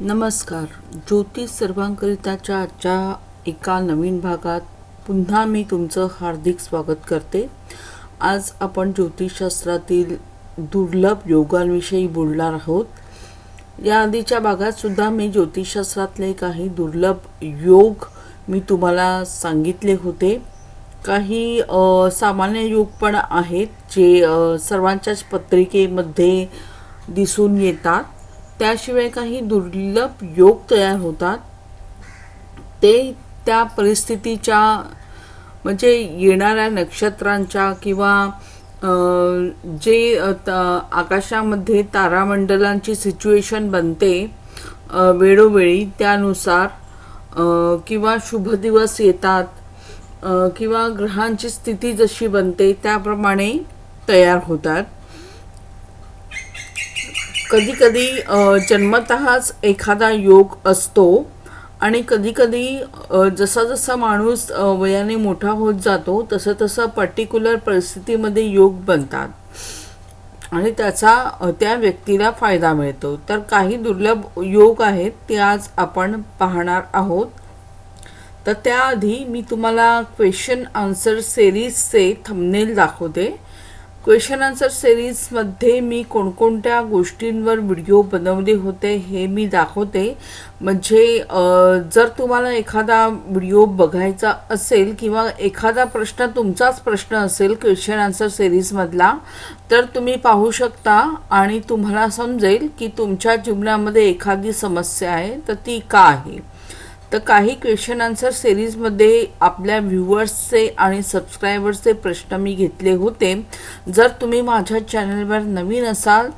नमस्कार. ज्योतिष सर्वांकरिताच्या आजच्या एका नवीन भागात पुन्हा मी तुमचं हार्दिक स्वागत करते. आज आपण ज्योतिषशास्त्रातील दुर्लभ योगांविषयी बोलणार आहोत. या आधीच्या भागात सुद्धा मी ज्योतिषशास्त्रातले काही दुर्लभ योग मी तुम्हाला सांगितले होते. काही सामान्य योग पण आहेत जे सर्वांच्याच पत्रिकेमध्ये दिसून येतात. त्याशिवाय काही दुर्लभ योग तयार होतात. ते त्या परिस्थितीच्या म्हणजे येणाऱ्या नक्षत्रांच्या किंवा जे त- आकाशामध्ये तारामंडलांची सिच्युएशन बनते वेळोवेळी त्यानुसार किंवा शुभ दिवस येतात किंवा ग्रहांची स्थिती जशी बनते त्याप्रमाणे तयार होतात. कधी कधी जन्मतःच एखादा योग असतो आणि कधी कधी जसा जसा माणूस वयाने मोठा होत जातो तसं तसं पर्टिक्युलर परिस्थितीमध्ये योग बनतात. आणि त्याचा त्या व्यक्तीला फायदा मिळतो. तर काही दुर्लभ योग आहेत ते आज आपण पाहणार आहोत. तर त्याआधी मी तुम्हाला क्वेश्चन आन्सर सेरीजचे थंबनेल दाखवते. क्वेश्चन आन्सर सिरीजमध्ये मी कोणकोणत्या गोष्टींवर व्हिडिओ बनवले होते हे मी दाखवते. म्हणजे जर तुम्हाला एखादा व्हिडिओ बघायचा असेल किंवा एखादा प्रश्न तुमचाच प्रश्न असेल क्वेश्चन आन्सर सिरीजमधला तर तुम्ही पाहू शकता आणि तुम्हाला समजेल की तुमच्या जीवनामध्ये एखादी समस्या आहे तर ती का आहे? तर काही क्वेश्चन आन्सर सिरीजमध्ये आपल्या व्ह्युअर्सचे आणि सबस्क्रायबर्सचे प्रश्न मी घेतले होते. जर तुम्ही माझ्या चॅनलवर नवीन असाल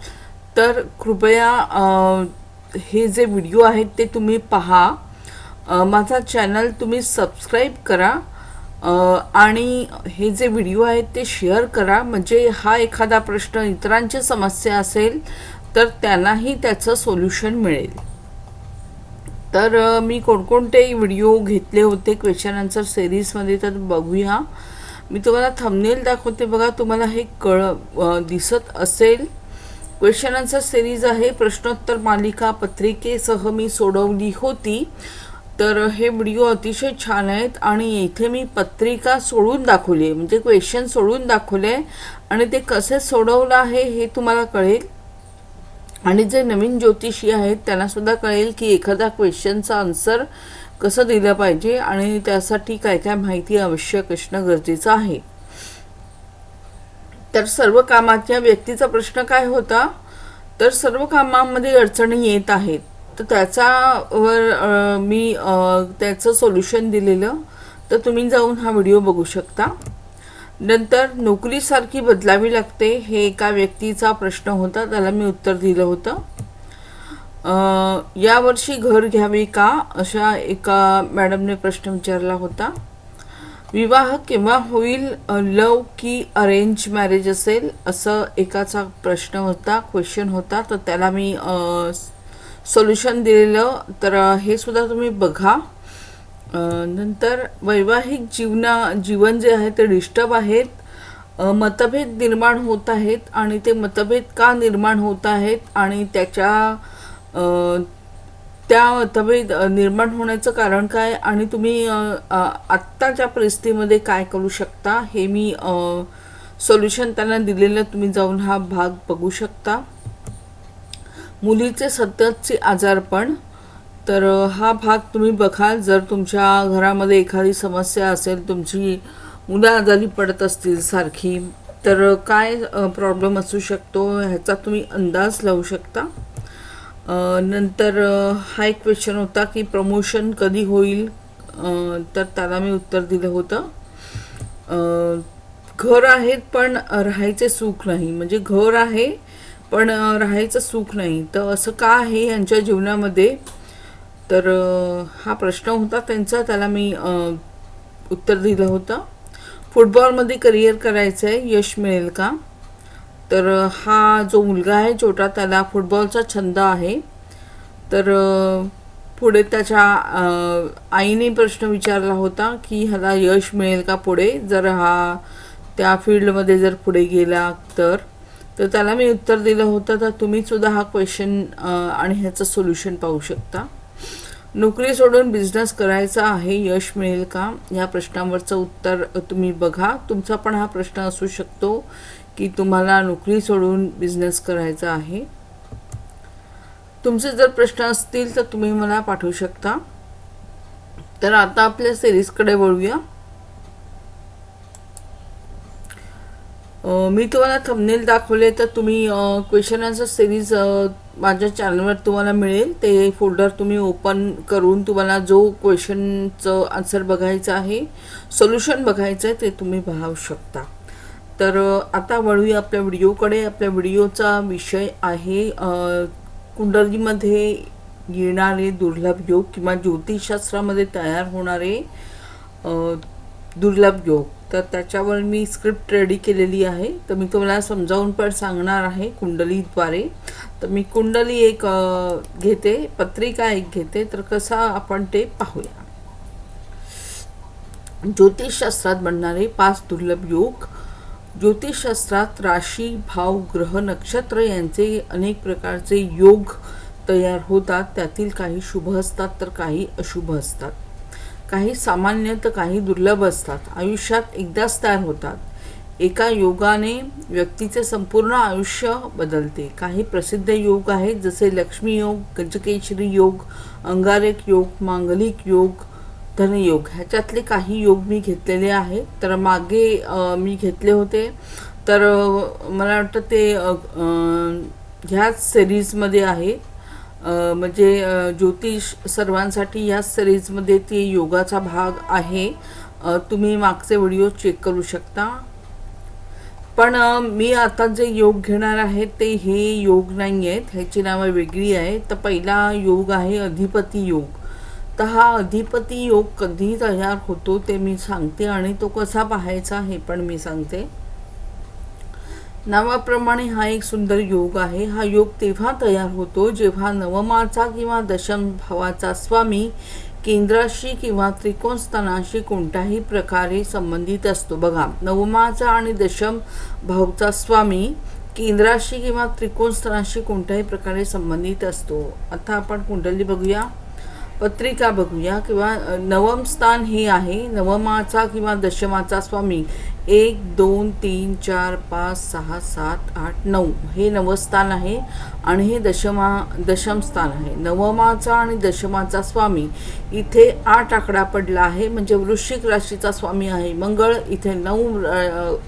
तर कृपया हे जे व्हिडिओ आहेत ते तुम्ही पहा. माझा चॅनल तुम्ही सबस्क्राईब करा. आणि हे जे व्हिडिओ आहेत ते शेअर करा. म्हणजे हा एखादा प्रश्न इतरांची समस्या असेल तर त्यांनाही त्याचं सोल्युशन मिळेल. तर मी कोणकोणते व्हिडिओ घेतले होते क्वेश्चन आन्सर सिरीजमध्ये तर बघूया. मी तुम्हाला थंबनेल दाखवते बघा तुम्हाला हे कळ दिसत असेल. क्वेश्चन आन्सर सिरीज आहे प्रश्नोत्तर मालिका पत्रिकेसह मी सोडवली होती. तर हे व्हिडिओ अतिशय छान आहेत आणि इथे मी पत्रिका सोडून दाखवली आहे. म्हणजे क्वेश्चन सोडून दाखवले आहे. आणि ते कसे सोडवलं आहे हे तुम्हाला कळेल. आणि जे नवीन ज्योतिषी आहेत त्यांना सुद्धा कळेल की एखादा क्वेश्चनचं आन्सर कसं दिलं पाहिजे आणि त्यासाठी काय काय माहिती आवश्यक असणं गरजेचं आहे. तर सर्व कामाच्या व्यक्तीचा प्रश्न काय होता? तर सर्व कामामध्ये अडचणी येत आहेत. तर त्याच्यावर मी त्याचं सोल्युशन दिलेलं. तर तुम्ही जाऊन हा व्हिडिओ बघू शकता. नंतर नोकरीसारखी बदलावी लागते हे एका व्यक्तीचा प्रश्न होता त्याला मी उत्तर दिलं होतं. यावर्षी घर घ्यावे का? अशा एका मॅडमने प्रश्न विचारला होता. विवाह केव्हा होईल? लव की अरेंज मॅरेज असेल? असं एकाचा प्रश्न होता क्वेश्चन होता. तर त्याला मी सोल्युशन दिलेलं. तर हे सुद्धा तुम्ही बघा. नंतर वैवाहिक जीवना जीवन जे आहे ते डिस्टर्ब आहेत. मतभेद निर्माण होत आहेत आणि ते मतभेद का निर्माण होत आहेत आणि त्याच्या त्या मतभेद निर्माण होण्याचं कारण काय आणि तुम्ही आत्ताच्या परिस्थितीमध्ये काय करू शकता हे मी सोल्युशन त्यांना दिलेलं तुम्ही जाऊन हा भाग बघू शकता. मुलीचे सततचे आजारपण तर हा भाग तुम्ही बघाल. जर तुमच्या घरामध्ये एखादी समस्या असेल तुमची मुलं आजारी पडत असतील सारखी तर काय प्रॉब्लेम असू शकतो? ह्याचा तुम्ही अंदाज लावू शकता. नंतर हा एक क्वेश्चन होता की प्रमोशन कधी होईल? तर त्याला मी उत्तर दिलं होतं. घर आहेत पण राहायचे सुख नाही. म्हणजे घर आहे पण राहायचं सुख नाही. तर असं का आहे? यांच्या जीवनामध्ये तर हा प्रश्न होता त्यांचा. त्याला मी उत्तर दिलं होतं. फुटबॉलमध्ये करिअर करायचं आहे यश मिळेल का? तर हा जो मुलगा आहे छोटा त्याला फुटबॉलचा छंद आहे. तर पुढे त्याच्या आईने प्रश्न विचारला होता की ह्याला यश मिळेल का पुढे? जर हा त्या फील्डमध्ये जर पुढे गेला तर तर त्याला मी उत्तर दिलं होतं. तर तुम्ही सुद्धा हा क्वेश्चन आणि ह्याचं सोल्युशन पाहू शकता. नोकरी सोडून बिझनेस करायचा आहे यश मिळेल का? या प्रश्नावरचं उत्तर तुम्ही बघा. तुमचा पण हा प्रश्न असू शकतो की तुम्हाला नोकरी सोडून बिझनेस करायचा आहे. तुमचे जर प्रश्न असतील तर तुम्ही मला पाठवू शकता. तर आता आपल्या सिरीजकडे वळूया. मी तुम्हाला थंबनेल दाखवले तर तुम्ही क्वेश्चन आन्सर सिरीज माझ्या चॅनलवर तुम्हाला मिळेल. ते फोल्डर तुम्ही ओपन करून तुम्हाला जो क्वेश्चनचं आन्सर बघायचं आहे सोल्युशन बघायचं आहे ते तुम्ही पाहू शकता. तर आता वळूया आपल्या व्हिडिओकडे आपल्या व्हिडिओचा विषय आहे कुंडलीमध्ये येणारे दुर्लभ योग किंवा ज्योतिषशास्त्रामध्ये तयार होणारे दुर्लभ योग. तर त्याच्यावर मी स्क्रिप्ट रेडी केलेली आहे. तर मी तुम्हाला समजावून पण सांगणार आहे कुंडलीद्वारे. तर मी कुंडली एक घेते पत्रिका एक घेते. तर कसा आपण ते पाहूया. ज्योतिषशास्त्रात बनणारे पाच दुर्लभ योग. ज्योतिषशास्त्रात राशी भाव ग्रह नक्षत्र यांचे अनेक प्रकारचे योग तयार होतात. त्यातील काही शुभ असतात तर काही अशुभ असतात. काही सामान्य तर काही दुर्लभ असतात. आयुष्यात एकदाच तयार होतात. एका योगाने व्यक्तीचे संपूर्ण आयुष्य बदलते. काही प्रसिद्ध योग आहेत जसे लक्ष्मी योग गजकेशरी योग अंगारक योग मांगलिक योग धनयोग. ह्याच्यातले काही योग मी घेतलेले आहेत. तर मागे मी घेतले होते. तर मला वाटतं ते ह्याच सिरीजमध्ये आहे. म्हणजे ज्योतिष सर्वांसाठी या सिरीजमध्ये ती योगाचा भाग आहे. तुम्ही मागचे व्हिडिओ चेक करू शकता. पण मी आता जे योग घेणार आहे ते हे योग नाही आहेत ह्याची नावं वेगळी आहेत. तर पहिला योग आहे अधिपती योग. तर हा अधिपती योग कधी तयार होतो ते मी सांगते आणि तो कसा पाहायचा हे पण मी सांगते. नावाप्रमाणे हा एक सुंदर योग आहे. हा योग तेव्हा तयार होतो जेव्हा नवमाचा किंवा दशम भावाचा स्वामी केंद्राशी किंवा त्रिकोण स्थानाशी कोणत्याही प्रकारे संबंधित असतो. बघा नवमाचा आणि दशम भावचा स्वामी केंद्राशी किंवा त्रिकोण स्थानाशी कोणत्याही प्रकारे संबंधित असतो. आता आपण कुंडली बघूया पत्रिका बघूया किंवा नवम स्थान हे आहे. नवमाचा किंवा दशमाचा स्वामी एक दोन तीन चार पाच सहा सात आठ नऊ. हे नवस्थान आहे आणि हे दशमा दशम स्थान आहे. नवमाचा आणि दशमाचा स्वामी इथे आठ आकडा पडला आहे. म्हणजे वृश्चिक राशीचा स्वामी आहे. मंगळ इथे नऊ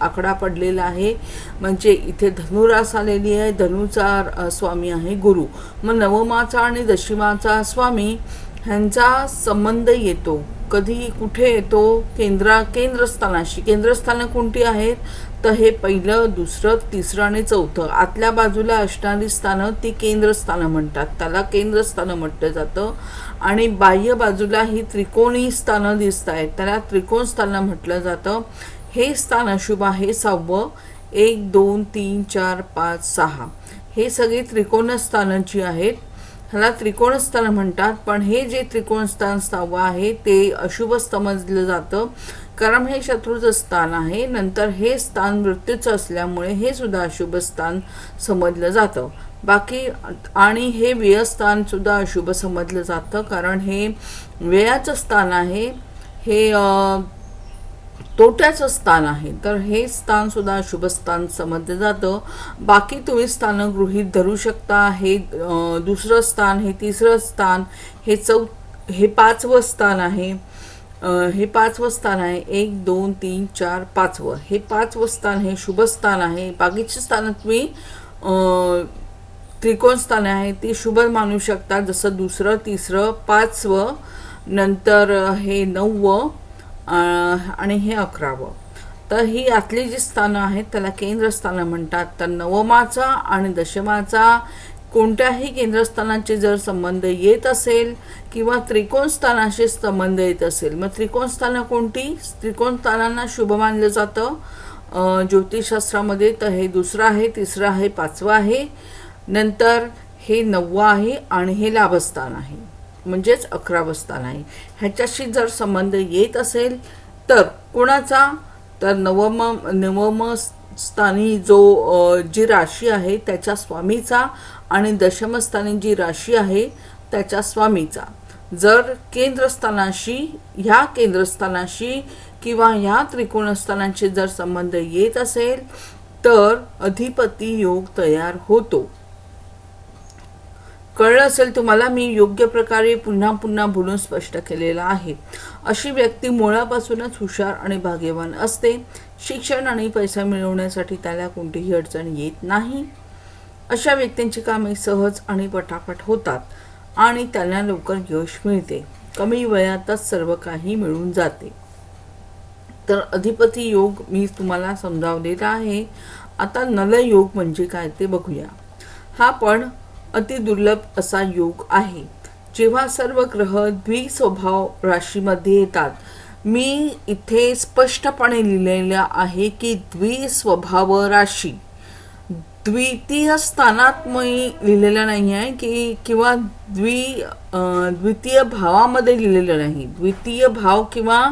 आकडा पडलेला आहे. म्हणजे इथे धनुरास आलेली आहे. धनुचा स्वामी आहे गुरु. मग नवमाचा आणि दशमाचा स्वामी ह्यांचा संबंध येतो. कधी कुठे येतो केंद्रा केंद्रस्थानाशी. केंद्रस्थानं कोणती आहेत? तर हे पहिलं दुसरं तिसरं आणि चौथं. आतल्या बाजूला असणारी स्थानं ती केंद्रस्थानं म्हणतात. त्याला केंद्रस्थानं म्हटलं जातं. आणि बाह्य बाजूला ही त्रिकोणी स्थानं दिसत आहेत. त्याला त्रिकोण स्थानं म्हटलं जातं. हे स्थान अशुभ आहे. सहावं. एक दोन तीन चार पाच सहा. हे सगळी त्रिकोण स्थानांची आहेत. ह्याला त्रिकोणस्थान म्हणतात. पण हे जे त्रिकोणस्थान स्थाव आहे ते अशुभ समजलं जातं. कारण हे शत्रूचं स्थान आहे. नंतर हे स्थान मृत्यूचं असल्यामुळे हे सुद्धा अशुभ स्थान समजलं जातं. बाकी आणि हे व्ययस्थान सुद्धा अशुभ समजलं जातं. कारण हे व्ययाचं स्थान आहे. हे तोट्याचं स्थान आहे. तर हे स्थान सुद्धा शुभ स्थान समजलं जातं. बाकी तुम्ही स्थानं गृहीत धरू शकता. हे दुसरं स्थान हे तिसरं स्थान हे चौ हे पाचवं स्थान आहे. हे पाचवं स्थान आहे. एक दोन तीन चार पाचवं. हे पाचवं स्थान हे शुभ स्थान आहे. बाकीची स्थानं तुम्ही त्रिकोण स्थान आहे. ती शुभ मानू शकता. जसं दुसरं तिसरं पाचवं नंतर हे नववं आणि हे अकरावं. तर ही आतली जी स्थानं आहेत त्याला केंद्रस्थानं म्हणतात. तर नवमाचा आणि दशमाचा कोणत्याही केंद्रस्थानाचे जर संबंध येत असेल किंवा त्रिकोण स्थानाशी संबंध येत असेल मग त्रिकोण स्थानं कोणती? त्रिकोण स्थानांना शुभ मानलं जातं ज्योतिषशास्त्रामध्ये. तर हे दुसरं आहे तिसरं आहे पाचवं आहे. नंतर हे नववं आहे आणि हे लाभस्थान आहे. म्हणजेच अकरावं स्थान आहे ह्याच्याशी जर संबंध येत असेल तर कोणाचा? तर नवम स्थानी जो जी राशी आहे त्याच्या स्वामीचा आणि दशमस्थानी जी राशी आहे त्याच्या स्वामीचा. जर केंद्रस्थानाशी ह्या केंद्रस्थानाशी किंवा ह्या त्रिकोणस्थानांशी जर संबंध येत असेल तर अधिपती योग तयार होतो. कळलं असेल तुम्हाला मी योग्य प्रकारे पुन्हा पुन्हा बोलून स्पष्ट केलेलं आहे. अशी व्यक्ती मुळापासूनच हुशार आणि भाग्यवान असते. शिक्षण आणि पैसा मिळवण्यासाठी त्याला कोणतीही अडचण येत नाही. अशा व्यक्तींची कामे सहज आणि पटापट होतात आणि त्यांना लवकर यश मिळते. कमी वयातच सर्व काही मिळून जाते. तर अधिपती योग मी तुम्हाला समजावलेला आहे. आता नलयोग म्हणजे काय ते बघूया. हा पण अतिदुर्लभ असा योग आहे. जेव्हा सर्व ग्रह द्विस्वभाव राशीमध्ये येतात मी इथे स्पष्टपणे लिहिलेलं आहे की द्विस्वभाव राशी. द्वितीय स्थानात मी लिहिलेलं नाही आहे की किंवा द्वि द्वितीय भावामध्ये लिहिलेलं नाही. द्वितीय भाव किंवा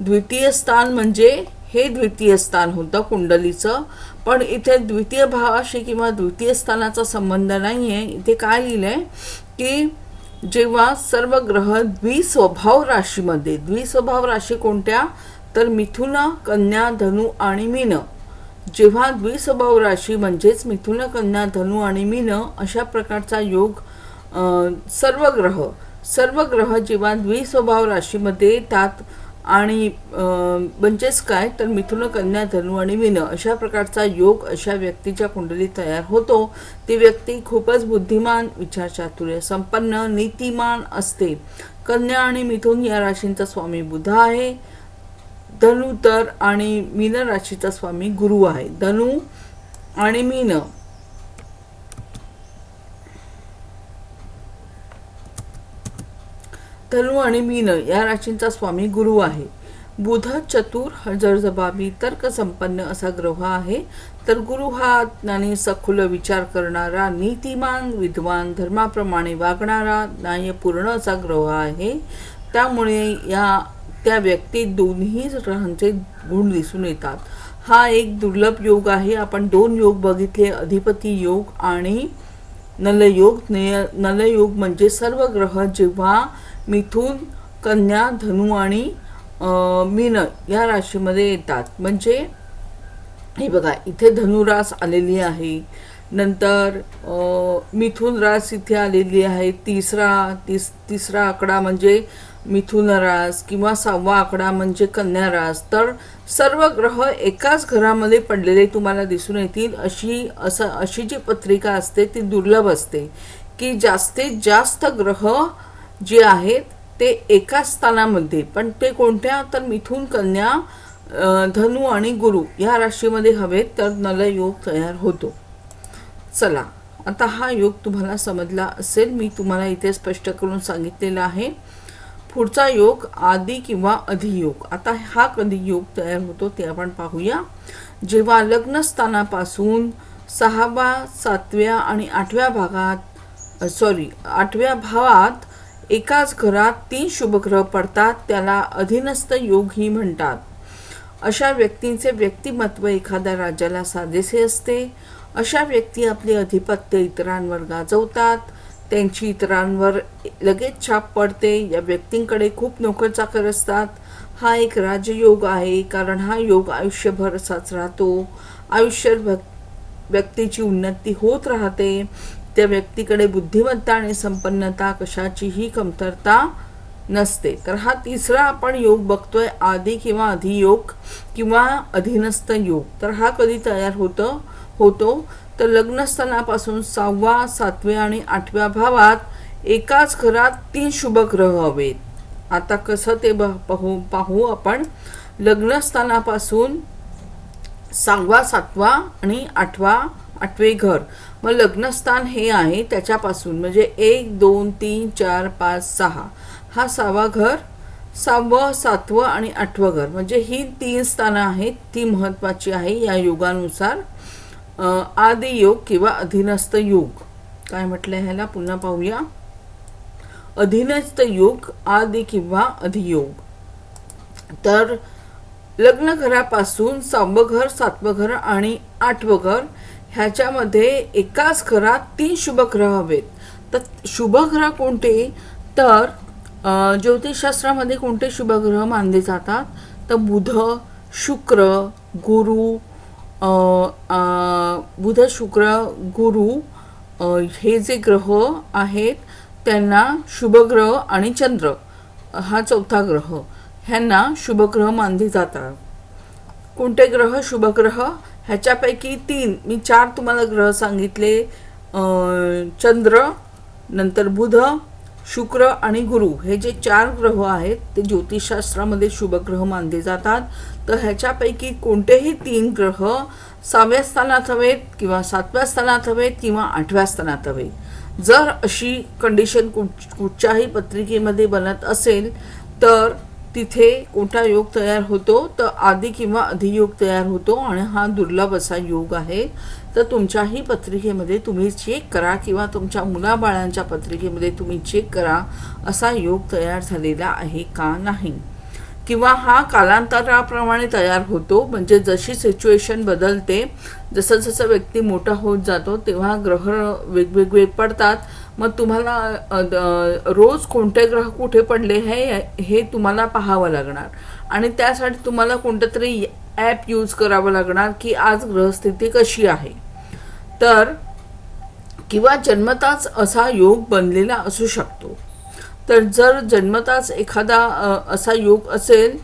द्वितीय स्थान म्हणजे हे द्वितीय स्थान होतं कुंडलीचं. पण इथे द्वितीय भावाशी किंवा द्वितीय स्थानाचा संबंध नाही आहे इथे काय लिहिलं आहे की जेव्हा सर्व ग्रह द्विस्वभाव राशीमध्ये द्विस्वभाव राशी कोणत्या? तर मिथुन कन्या धनु आणि मीन. जेव्हा द्विस्वभाव राशी म्हणजेच मिथुन कन्या धनु आणि मीन अशा प्रकारचा योग सर्व ग्रह सर्व ग्रह जेव्हा द्विस्वभाव राशीमध्ये येतात आणि म्हणजेच काय? तर मिथुन कन्या धनु आणि मीन अशा प्रकारचा योग अशा व्यक्तीच्या कुंडलीत तयार होतो. ती व्यक्ती खूपच बुद्धिमान विचारचातुर्य संपन्न नीतिमान असते. कन्या आणि मिथुन या राशींचा स्वामी बुध आहे. धनु तर आणि मीन राशीचा स्वामी गुरु आहे. धनु आणि मीन धनु आणि मीन या राशींचा स्वामी गुरु आहे. बुध चतुर हजरजबाबी तर्कसंपन्न असा ग्रह आहे. तर गुरु हा ज्ञानी सखुल विचार करणारा नीतिमान विद्वान धर्माप्रमाणे वागणारा न्यायपूर्ण असा ग्रह आहे. त्यामुळे या त्या व्यक्तीत दोन्ही ग्रहांचे गुण दिसून येतात. हा एक दुर्लभ योग आहे. आपण दोन योग बघितले अधिपती योग आणि नलयोग. नलयोग म्हणजे सर्व ग्रह जेव्हा मिथून कन्या धनु आणि मीन या राशीमध्ये येतात. म्हणजे हे बघा इथे धनुरास आलेली आहे. नंतर मिथुन रास इथे आलेली आहे. तिसरा तिस तिसरा आकडा म्हणजे मिथुन रास किंवा सहावा आकडा म्हणजे कन्या रास. तर सर्व ग्रह एकाच घरामध्ये पडलेले तुम्हाला दिसून येतील. अशी असं अशी जी पत्रिका असते ती दुर्लभ असते. की जास्तीत जास्त ग्रह जे आहेत ते एकाच स्थानामध्ये. पण ते कोणत्या? तर मिथून कन्या धनु आणि गुरु या राशीमध्ये हवेत तर नलयोग तयार होतो. चला आता हा योग तुम्हाला समजला असेल. मी तुम्हाला इथे स्पष्ट करून सांगितलेला आहे. पुढचा योग आदी किंवा अधियोग. आता हा कधी योग तयार होतो ते आपण पाहूया. जेव्हा लग्नस्थानापासून सहाव्या सातव्या आणि आठव्या भागात सॉरी आठव्या भावात एकाच घरात तीन शुभग्रह पडतात त्याला अधीनस्थ योग ही म्हणतात. अशा व्यक्तींचे व्यक्तिमत्व एखाद्या राज्याला साजेसे असते. अशा व्यक्ती आपले अधिपत्य इतरांवर गाजवतात. त्यांची इतरांवर लगेच छाप पडते. या व्यक्तींकडे खूप नोकरचाकर असतात. हा एक राजयोग आहे कारण हा योग आयुष्यभर असाच राहतो. आयुष्यभर व्यक्तीची उन्नती होत राहते. त्या व्यक्तीकडे बुद्धिमत्ता आणि संपन्नता कशाचीही कमतरता नसते. तर हा तिसरा आपण योग बघतोय आधी किंवा अधियोग किंवा अधीनस्थ योग. तर हा कधी तयार होतं? होतो. तर लग्नस्थानापासून सहावा सातव्या आणि आठव्या भावात एकाच घरात तीन शुभग्रह हवेत. आता कसं ते पाहू पाहू आपण. लग्नस्थानापासून सहावा सातवा आणि आठवा आठवे घर. मग लग्नस्थान हे आहे त्याच्यापासून. म्हणजे एक दोन तीन चार पाच सहा. हा सहावा घर सहावं सातवं आणि आठवं घर. म्हणजे ही तीन स्थानं आहेत ती महत्त्वाची आहे या योगानुसार. आदियोग किंवा अधीनस्थ योग. काय म्हटलं ह्याला? पुन्हा पाहूया. अधीनस्थ योग आदि किंवा अधियोग. तर लग्न घरापासून सहावं घर सातवं घर आणि आठवं घर ह्याच्यामध्ये एकाच घरात तीन शुभग्रह हवेत. तर शुभग्रह कोणते? तर ज्योतिषशास्त्रामध्ये कोणते शुभग्रह मानले जातात? तर बुध शुक्र गुरु बुध शुक्र गुरु हे जे ग्रह आहेत त्यांना शुभग्रह आणि चंद्र हा चौथा ग्रह. ह्यांना शुभग्रह मानले जातात. कोणते ग्रह? शुभग्रह ह्याच्यापैकी तीन. मी चार तुम्हाला ग्रह सांगितले. चंद्र नंतर बुध शुक्र आणि गुरु. हे जे चार ग्रह आहेत ते ज्योतिषशास्त्रामध्ये शुभग्रह मानले जातात. तर ह्याच्यापैकी कोणतेही तीन ग्रह सहाव्या स्थानात हवेत किंवा सातव्या स्थानात हवेत किंवा आठव्या स्थानात हवेत. जर अशी कंडिशन कुठ कुठच्याही पत्रिकेमध्ये बनत असेल तर तिथे कोणता योग तयार होतो तर आधी किंवा अधियोग तयार होतो आणि हा दुर्लभ असा योग आहे. तर तुमच्याही पत्रिकेमध्ये तुम्ही चेक करा किंवा तुमच्या मुलाबाळांच्या पत्रिकेमध्ये तुम्ही चेक करा असा योग तयार झालेला आहे का नाही? किंवा हा कालांतराप्रमाणे तयार होतो. म्हणजे जशी सिच्युएशन बदलते जसं जसं व्यक्ती मोठा होत जातो तेव्हा ग्रह वेगवेगळे पडतात. मग तुम्हाला द- रोज कोणते ग्रह कुठे पडले हे हे तुम्हाला पाहावं लागणार. आणि त्यासाठी तुम्हाला कोणतं तरी ॲप यूज करावं लागणार की आज ग्रहस्थिती कशी आहे. तर किंवा जन्मताच असा योग बनलेला असू शकतो. तर जर जन्मताच एखादा असा योग असेल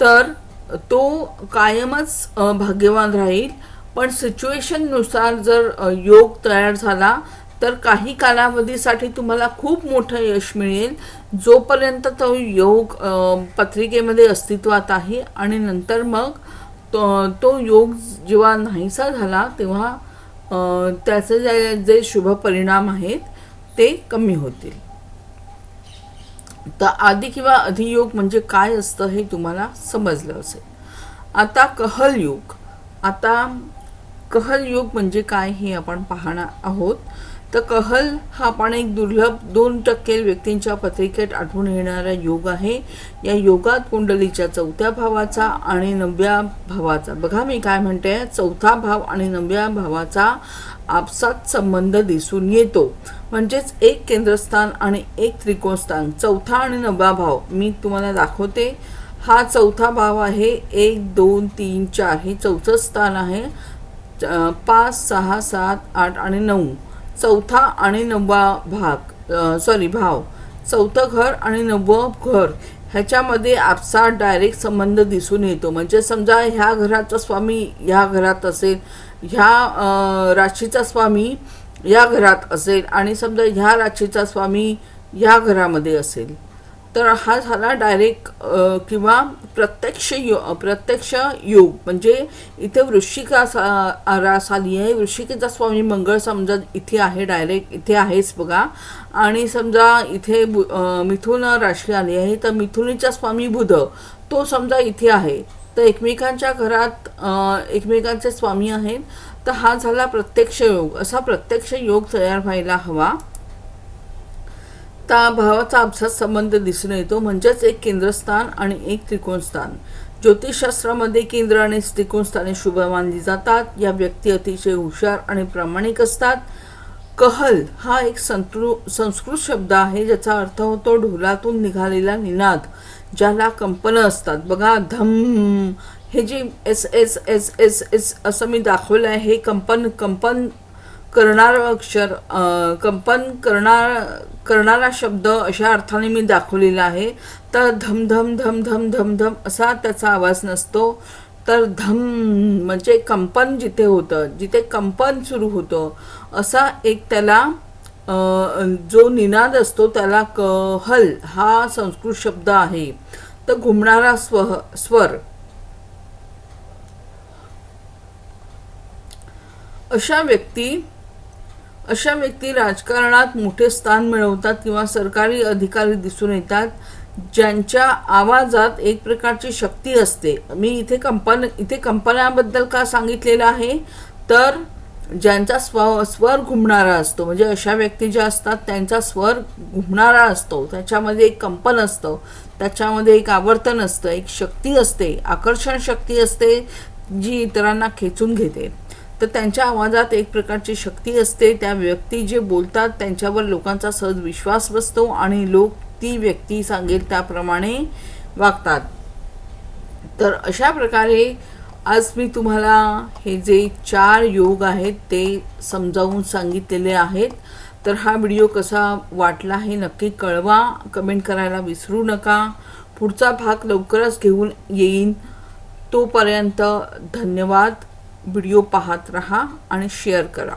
तर तो कायमच भाग्यवान राहील. पण सिच्युएशननुसार जर योग तयार झाला तर काही कालावधीसाठी तुम्हाला खूप मोठं यश मिळेल. जोपर्यंत तो योग पत्रिकेमध्ये अस्तित्वात आहे आणि नंतर मग तो तो योग जेव्हा नाहीसा झाला तेव्हा त्याचे जे जे शुभ परिणाम आहेत ते कमी होतील. तर आधी किंवा अधियोग म्हणजे काय असतं हे तुम्हाला समजलं असेल. आता कहल योग. आता कहल योग म्हणजे काय हे आपण पाहणार आहोत. तर कहल हा पण एक दुर्लभ दोन टक्के व्यक्तींच्या पत्रिकेत आढळून येणारा योग आहे. या योगात कुंडलीच्या चौथ्या भावाचा आणि नवव्या भावाचा. बघा मी काय म्हणते चौथा भाव आणि नवव्या भावाचा आपसात संबंध दिसून येतो. म्हणजेच एक केंद्रस्थान आणि एक त्रिकोणस्थान. चौथा आणि नववा भाव मी तुम्हाला दाखवते. हा चौथा भाव आहे. एक दोन तीन चार. हे चौथं स्थान आहे. पाच सहा सात आठ आणि नऊ. चौथा आणि नववा भाग सॉरी भाव. चौथं घर आणि नववं घर. ह्याच्यामध्ये आपसा डायरेक्ट संबंध दिसून येतो. म्हणजे समजा ह्या घराचा स्वामी ह्या घरात असेल ह्या राशीचा स्वामी या घरात असेल आणि समजा ह्या राशीचा स्वामी या घरामध्ये असेल. तर हा झाला डायरेक्ट किंवा प्रत्यक्ष यो प्रत्यक्ष योग. म्हणजे इथे वृश्चिका सा- रास आली आहे. वृश्चिकेचा स्वामी मंगळ समजा इथे आहे डायरेक्ट इथे आहेच बघा. आणि समजा इथे बु- मिथुन राशी आली आहे. तर मिथुनीचा स्वामी बुध तो समजा इथे आहे. तर एकमेकांच्या घरात एकमेकांचे स्वामी आहेत. तर हा झाला प्रत्यक्ष योग. असा प्रत्यक्ष योग तयार व्हायला हवा. ता भावाचा आपसात संबंध दिसून येतो म्हणजेच एक केंद्रस्थान आणि एक त्रिकोणस्थान. ज्योतिषशास्त्रामध्ये केंद्र आणि त्रिकोणस्थाने शुभ मानली जातात. या व्यक्ती अतिशय हुशार आणि प्रामाणिक असतात. कहल हा एक संतृ संस्कृत शब्द आहे ज्याचा अर्थ होतो ढोलातून निघालेला निनाद ज्याला कंपनं असतात. बघा धम हे जे S S S S S असं मी दाखवलं आहे हे कंपन कंपन करणारं अक्षर कंपन करणार करणारा शब्द अशा अर्थाने मी दाखवलेला आहे. तर धम धम धम धम धम धम असा त्याचा आवाज नसतो. तर धम म्हणजे कंपन जिथे होतं जिथे कंपन सुरू होतं असा एक त्याला जो निनाद असतो त्याला कहल हा संस्कृत शब्द आहे. तर घुमणारा स्व स्वर. अशा व्यक्ती अशा व्यक्ती राजकारणात मोठे स्थान मिळवतात किंवा सरकारी अधिकारी दिसून येतात ज्यांच्या आवाजात एक प्रकारची शक्ती असते. मी इथे कंपन इथे कंपन्याबद्दल का सांगितलेलं आहे? तर ज्यांचा स्व स्वर घुमणारा असतो म्हणजे अशा व्यक्ती ज्या असतात त्यांचा स्वर घुमणारा असतो. त्याच्यामध्ये एक कंपन असतं त्याच्यामध्ये एक आवर्तन असतं एक शक्ती असते आकर्षण शक्ती असते जी इतरांना खेचून घेते. तर त्यांच्या आवाजात एक प्रकारची शक्ती असते. त्या व्यक्ती जे बोलतात त्यांच्यावर लोकांचा सहज विश्वास बसतो आणि लोक ती व्यक्ती सांगेल त्याप्रमाणे वागतात. तर अशा प्रकारे आज मी तुम्हाला हे जे चार योग आहेत ते समजावून सांगितलेले आहेत. तर हा व्हिडिओ कसा वाटला हे नक्की कळवा. कमेंट करायला विसरू नका. पुढचा भाग लवकरच घेऊन येईन. तोपर्यंत धन्यवाद. व्हिडिओ पाहत रहा आणि शेअर करा.